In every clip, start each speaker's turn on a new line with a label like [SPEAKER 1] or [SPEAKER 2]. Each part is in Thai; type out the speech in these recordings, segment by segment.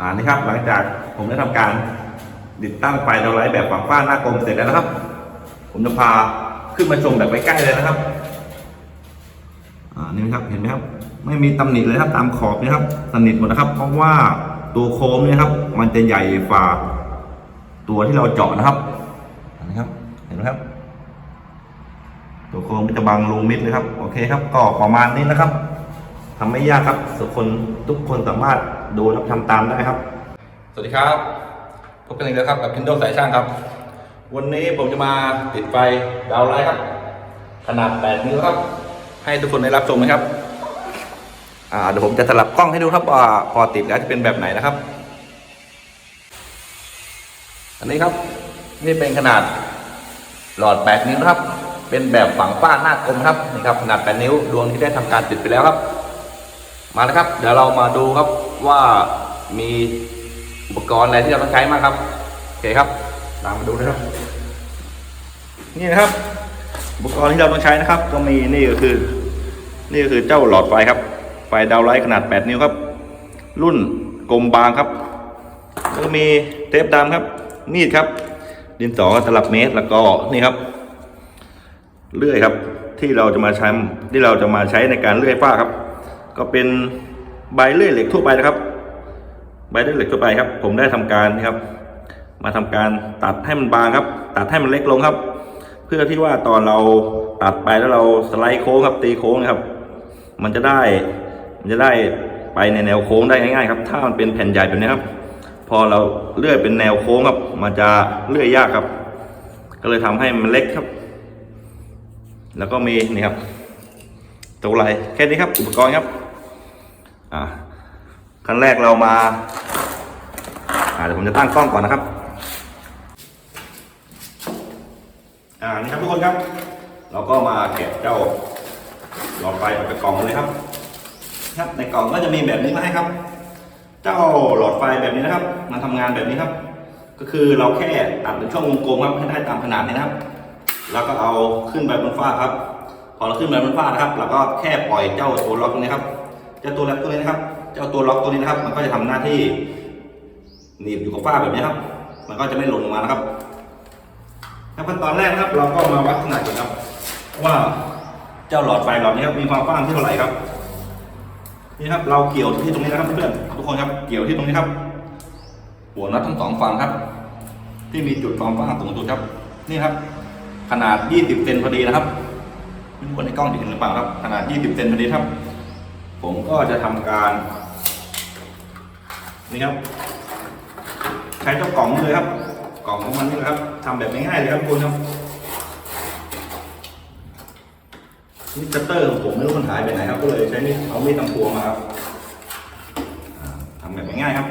[SPEAKER 1] อ่านี่ครับหลังจากผมได้ทำการติดตั้งไฟดาวไลท์แบบฝังฝ้าหน้ากลมเสร็จแล้วนะครับ ผมจะพาขึ้นมาชมแบบใกล้ๆเลยนะครับ อ่านี่นะครับเห็นไหมครับ ไม่มีตำหนิเลยครับตามขอบนี่ครับสนิทหมดนะครับ เพราะว่าตัวโค้งนี่ครับ มันจะใหญ่ฝ่าตัวที่เราเจาะนะครับอันนี้ครับ เห็นไหมครับ ตัวโค้งมันจะบังรูมิดเลยครับ โอเคครับ ก็ประมาณนี้นะครับทำไม่ยากครับสุกคนทุกคนสามารถ ดูและทำตามได้ครับ สวัสดีครับพบกันอีกแล้วครับกับพินโดสายช่างครับ วันนี้ผมจะมาติดไฟดาวไลท์ครับ ขนาด 8 นิ้วครับ ให้ทุกคนได้รับชมนะครับอ่าเดี๋ยวผมจะสลับกล้องให้ดูครับว่าพอติดแล้วจะเป็นแบบไหนนะครับ อันนี้ครับ นี่เป็นขนาดหลอด 8 นิ้วนะครับ เป็นแบบฝังฝ้าหน้ากลมครับนี่ครับขนาด 8 นิ้วดวงที่ได้ทำการติดไปแล้วครับ มาแล้วครับ เดี๋ยวเรามาดูครับ ว่ามีอุปกรณ์อะไรที่เราต้องใช้มางครับ โอเคครับ ตามมาดูนะครับ นี่นะครับ อุปกรณ์ที่เราต้องใช้นะครับ ก็มีนี่ก็คือ นี่ก็คือเจ้าหลอดไฟครับ ไฟดาวไลท์ขนาด 8 นิ้วครับ รุ่นกลมบางครับ ก็มีเทปดำครับ มีดครับ ดินสอตลับเมตรแล้วก็นี่ครับ เลื่อยครับ ที่เราจะมาใช้ที่เราจะมาใช้ในการเลื่อยฝ้าครับ ก็เป็น ใบเลื่อยเหล็กทั่วไปนะครับ ใบเลื่อยเหล็กทั่วไปครับ ผมได้ทำการนะครับ มาทำการตัดให้มันบางครับ ตัดให้มันเล็กลงครับ เพื่อที่ว่าตอนเราตัดไปแล้วเราสไลด์โค้งครับ ตีโค้งนะครับ มันจะได้มันจะได้ไปในแนวโค้งได้ง่ายๆครับ ถ้ามันเป็นแผ่นใหญ่แบบนี้ครับ พอเราเลื่อยเป็นแนวโค้งครับ มันจะเลื่อยยากครับ ก็เลยทำให้มันเล็กครับ แล้วก็มีนี่ครับตัวไหลแค่นี้ครับอุปกรณ์ครับ อ่าขั้นแรกเรามาอ่าเดี๋ยวผมจะตั้งกล้องก่อนนะครับ อ่านี่ครับทุกคนครับ เราก็มาแกะเจ้าหลอดไฟออกจากกล่องเลยครับ ครับในกล่องก็จะมีแบบนี้มาให้ครับ เจ้าหลอดไฟแบบนี้นะครับมาทำงานแบบนี้ครับ ก็คือเราแค่ตัดเป็นช่องวงกลมครับให้ได้ตามขนาดนี้นะครับ แล้วก็เอาขึ้นไปบนฝ้าครับ พอเราขึ้นไปบนฝ้านะครับเราก็แค่ปล่อยเจ้าตัวล็อกนี้ครับ จ้าตัวล็อกตัวนี้นะครับเจ้าตัวล็อกตัวนี้นะครับ มันก็จะทำหน้าที่หนีบอยู่กับฝ้าแบบนี้ครับ มันก็จะไม่หล่นลงมานะครับขั้นตอนแรกนะครับ เราก็มาวัดขนาดก่อนครับ ว่าเจ้าหลอดไฟหลอดนี้ครับมีความกว้างที่เท่าไหร่ครับ นี่ครับ เราเกี่ยวที่ตรงนี้นะครับเพื่อนๆทุกคนครับเกี่ยวที่ตรงนี้ครับ หัวน็อตทั้งสองฝั่งครับ ที่มีจุดความกว้างตรงจุดครับ นี่ครับ ขนาด 20เซนพอดีนะครับไม่รู้ว่าในกล้องจะเห็นหรือเปล่าครับ ขนาด 20เซนพอดีครับ ผมก็จะทำการ นี่ครับ ใช้เจ้ากล่องเลยครับ กล่องของมันนี่แหละครับทำแบบง่ายๆเลยครับทุกครับนี่คัตเตอร์ของผมไม่รู้มันหายไปไหนครับ ก็เลยใช้นี่เอามีดทำครัวมาครับอ่าทำแบบง่ายๆครับ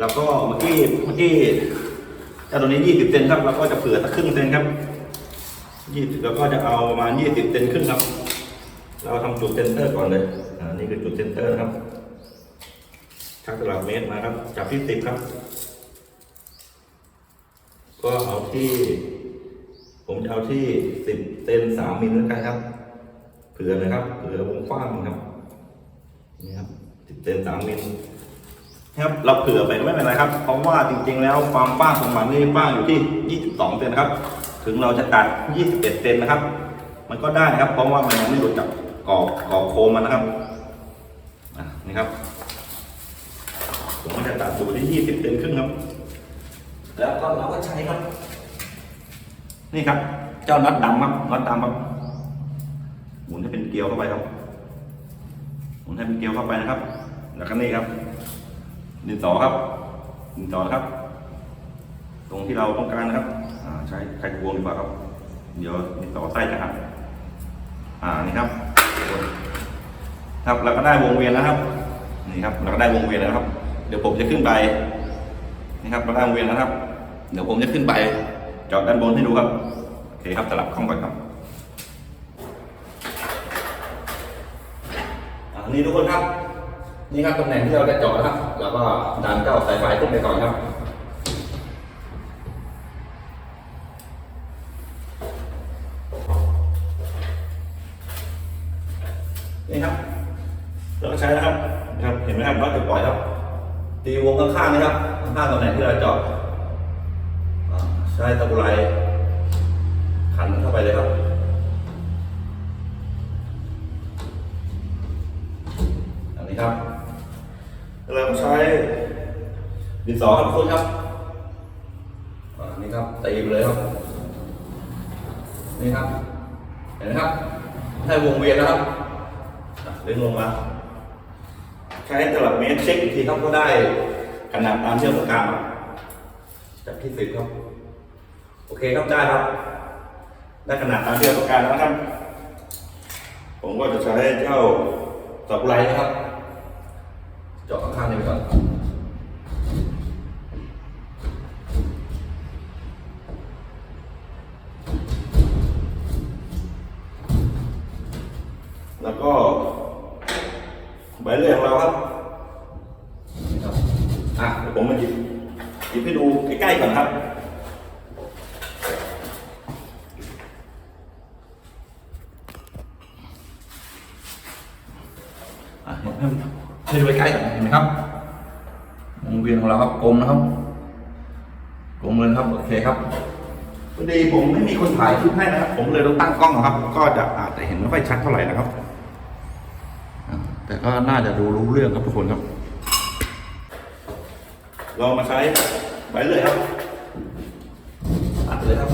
[SPEAKER 1] แล้วก็เมื่อกี้เมื่อกี้เจ้าตัวนี้20เซนครับเราก็จะเผื่อสักครึ่งเซนครับ20แล้วก็จะเอาประมาณ20เซนขึ้นครับ เราทำจุดเซนเตอร์ก่อนเลยอ่านี่คือจุดเซนเตอร์นะครับชักตลับเมตรมาครับ จับที่10ครับ ก็เอาที่ ผมจะเอาที่10เซน3มิลแล้วกันครับ เผื่อเลยครับ เผื่อวงกว้างครับ นี่ครับ10เซน3มิลครับเราเผื่อไปก็ไม่เป็นไรครับ เพราะว่าจริงๆ แล้วความกว้างของมันนี่กว้างอยู่ที่ 22 เซนนะครับ ถึงเราจะตัด 21 เซนนะครับ มันก็ได้นะครับ เพราะว่ามันยังไม่หลุดจาก กรอบกรอบโคมมันนะครับอะนี่ครับ ผมก็จะตัดอยู่ที่ 20เซนครึ่งครับ แล้วก็เราก็ใช้ครับ นี่ครับ เจ้าน็อตดำครับน็อตดำครับหมุนให้เป็นเกลียวเข้าไปครับ หมุนให้เป็นเกลียวเข้าไปนะครับ แล้วก็นี่ครับดินสอครับดินสอครับ ตรงที่เราต้องการนะครับอ่าใช้ไขควงดีกว่าครับ เดี๋ยวดินสอไส้จะหักอ่านี่ครับ ครับแล้วก็ได้วงเวียนแล้วครับนี่ครับแล้วก็ได้วงเวียนแล้วครับ เดี๋ยวผมจะขึ้นไปนี่ครับเราได้วงเวียนแล้วครับ เดี๋ยวผมจะขึ้นไปจอดด้านบนให้ดูครับโอเคครับสลับข้องก่อนครับนี่ทุกคนครับ นี่ครับตำแหน่งที่เราได้เจาะนะครับ แล้วก็ดันเจ้าสายไฟขึ้นไปก่อนครับ งข้างๆนะครับข้างตำแหน่งที่เราเจาะอ่าใช้ตะกุไรขันเข้าไปเลยครับอันนี้ครับเราใช้ดินสอครับทุกคนครับอ่านี่ครับตีไปเลยครับนี่ครับเห็นไหมครับให้วงเวียนนะครับเลื่อนลงมาใช้ตลับเมตรเช็คอีกทีครับก็ได้ ขนาดตามที่เราต้องการครับจากที่สิบครับ โอเคครับได้ครับ ได้ขนาดตามที่เราต้องการแล้วนะครับ ผมก็จะใช้เจ้าสับไลนะครับ เจาะข้างๆนี้ไปก่อน ล้ๆก่อนครับอะให้ให้ดูใกล้ๆก่อนเห็นไหมครับวงเวียนของเราครับกลมนะครับกลมเลยนะครับโอเคครับพอดีผมไม่มีคนถ่ายคลิปให้นะครับ ผมเลยต้องตั้งกล้องนะครับ ก็จะอาจจะเห็นไม่ค่อยชัดเท่าไหร่นะครับอ่าแต่ก็น่าจะดูรู้เรื่องครับทุกคนครับ เรามาใช้ ใบเลยครับตัดเลยครับ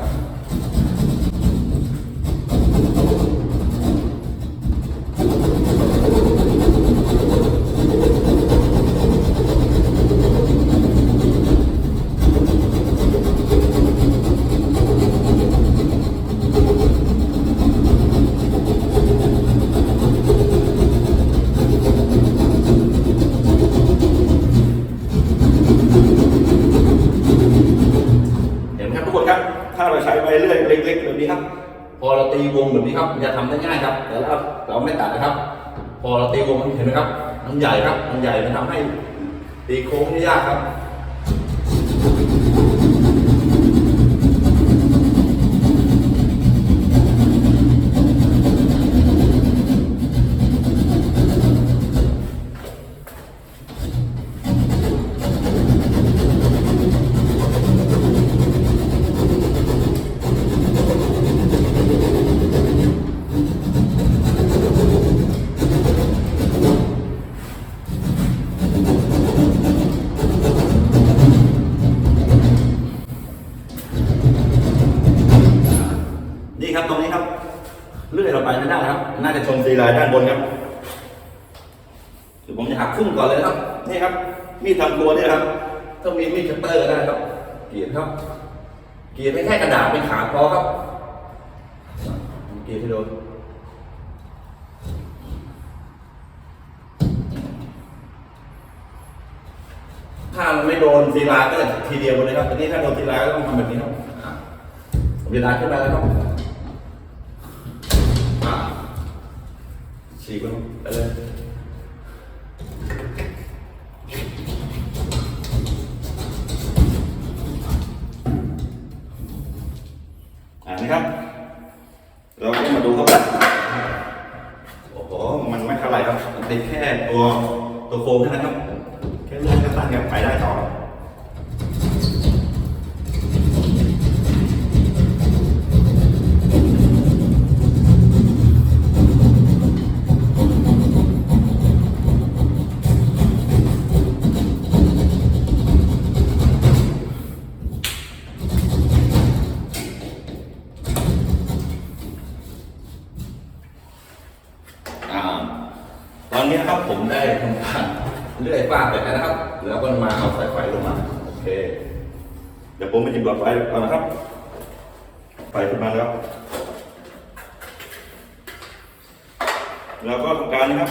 [SPEAKER 1] เห ครับจะทำได้ง่ายครับ แต่เราเราไม่ตัดนะครับ พอเราตีวงมันเห็นไหมครับ มันใหญ่ครับ มันใหญ่มันทำให้ตีโค้งได้ยากครับ มีดทำครัวเนี่ยครับ ถ้ามีมีดคัตเตอร์ก็ได้ครับ เกียดครับ เกียดไม่แค่กระดาษเป็นขาพอครับ เกียดให้ดูถ้ามันไม่โดนซีลน์ก็จะทีเดียวเลยครับแต่นี่ถ้าโดนซีลน์ก็ต้องทำแบบนี้ครับอะผมจะดันขึ้นมาแล้วครับฉีกมันไปเลย นะครับ เดี๋ยวผมไปจิบหลอดไฟก่อนนะครับ ไฟขึ้นมาแล้ว แล้วก็ทำการนะครับ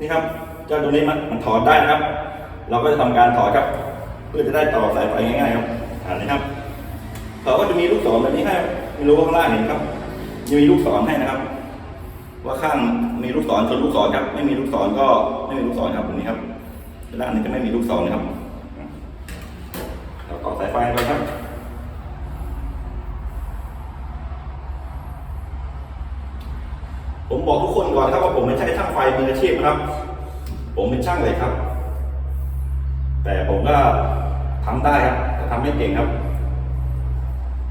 [SPEAKER 1] นี่ครับ เจ้าตัวนี้มันมันถอดได้นะครับ เราก็จะทำการถอดครับ เพื่อจะได้ต่อสายไฟง่ายๆครับอ่านี่ครับเขาก็จะมีลูกศรแบบนี้ให้ไม่รู้ว่าข้างล่างเห็นครับจะมีลูกศรให้นะครับ
[SPEAKER 2] ว่าข้างมีลูกศรชนลูกศรครับ ไม่มีลูกศรก็ไม่มีลูกศรครับตรงนี้ครับด้านนี้จะไม่มีลูกศรนะครับ ต่อสายไฟไปครับผมบอกทุกคนก่อนนะครับว่าผมไม่ใช่ช่างไฟมืออาชีพนะครับ ผมเป็นช่างเล็กครับ แต่ผมก็ทำได้ครับแต่ทำไม่เก่งครับ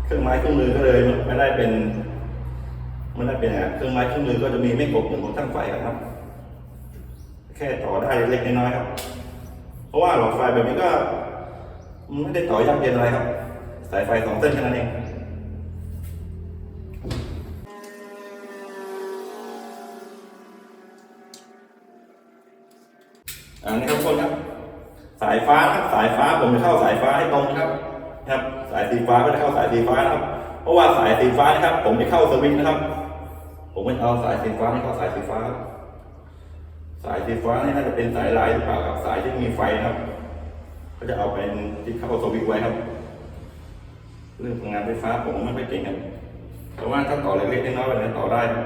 [SPEAKER 2] เครื่องไม้เครื่องมือก็เลยไม่ได้เป็นไม่ได้เป็นอะเครื่องไม้เครื่องมือก็จะมีไม่ครบเหมือนของช่างไฟครับ แค่ต่อได้เล็กน้อยครับ เพราะว่าหลอดไฟแบบนี้ก็ ไม่ได้ต่อยากเย็นอะไรครับ สายไฟสองเส้นแค่นั้นเองอันนี้ครับทุกคนครับ สายฟ้าครับสายฟ้าผมจะเข้าสายฟ้าให้ตรงครับนะครับ สายสีฟ้าก็จะเข้าสายสีฟ้านะครับ เพราะว่าสายสีฟ้านะครับ ผมจะเข้าสวิตช์นะครับ ผมจะเอาสายสีฟ้าให้เข้าสายสีฟ้าครับสายสีฟ้านี่น่าจะเป็นสายลายหรือเปล่าครับสายที่มีไฟนะครับ ก็จะเอาไปที่เข้าสวิตไว้ครับ เรื่องงานไฟฟ้าผมไม่ค่อยเก่งครับ แต่ว่าถ้าต่อเล็กๆน้อยๆแบบนี้ต่อได้ครับ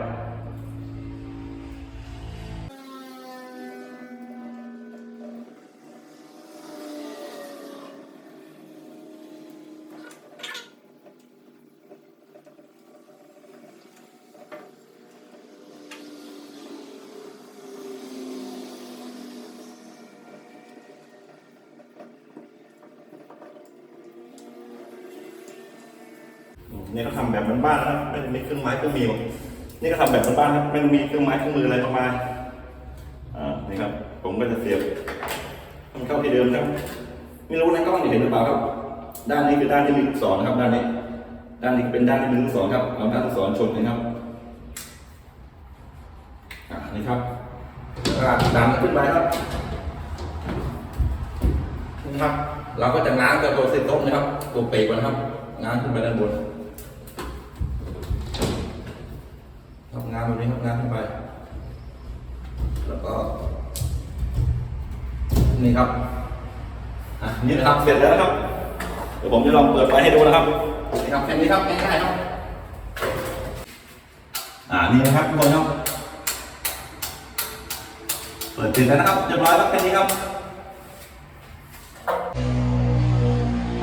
[SPEAKER 2] นี่ก็ทำแบบบ้านๆนะครับไม่มีเครื่องไม้เครื่องมือนี่ก็ทำแบบบ้านๆครับไม่มีเครื่องไม้เครื่องมืออะไรประมาณอ่านี่ครับ ผมก็จะเสียบมันเข้าที่เดิมครับ ไม่รู้ในกล้องจะเห็นหรือเปล่าครับ ด้านนี้คือด้านที่มีลูกศรนครับ ด้านนี้ ด้านนี้เป็นด้านที่มีลูกศรครับเอาด้านลูกศรชนนะครับอ่านี่ครับแล้วก็ดันขึ้นไปครับนี่ครับ เราก็จะง้างกับตัวเส้นต้มนะครับ ตัวปีกมันนะครับง้างขึ้นไปด้านบน ทำงานแบบนี้ทำงานขึ้นไป แล้วก็นี่ครับอะนี่นะครับเสร็จแล้วนะครับเดี๋ยวผมจะลองเปิดไฟให้ดูนะครับนี่ครับแค่นี้ครับง่ายๆครับอ่านี่นะครับทุกคนครับเปิดติดแล้วนะครับเรียบร้อยแล้วแค่นี้ครับ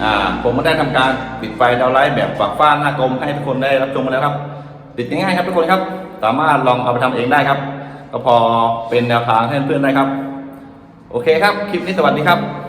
[SPEAKER 1] อ่าผมก็ได้ทำการปิดไฟดาวไลท์แบบฝักฟ้าหน้ากลมให้ทุกคนได้รับชมกันแล้วครับ ติดง่ายๆครับทุกคนครับ สามารถลองเอาไปทำเองได้ครับ ก็พอเป็นแนวทางให้เพื่อนๆได้ครับ โอเคครับ คลิปนี้สวัสดีครับ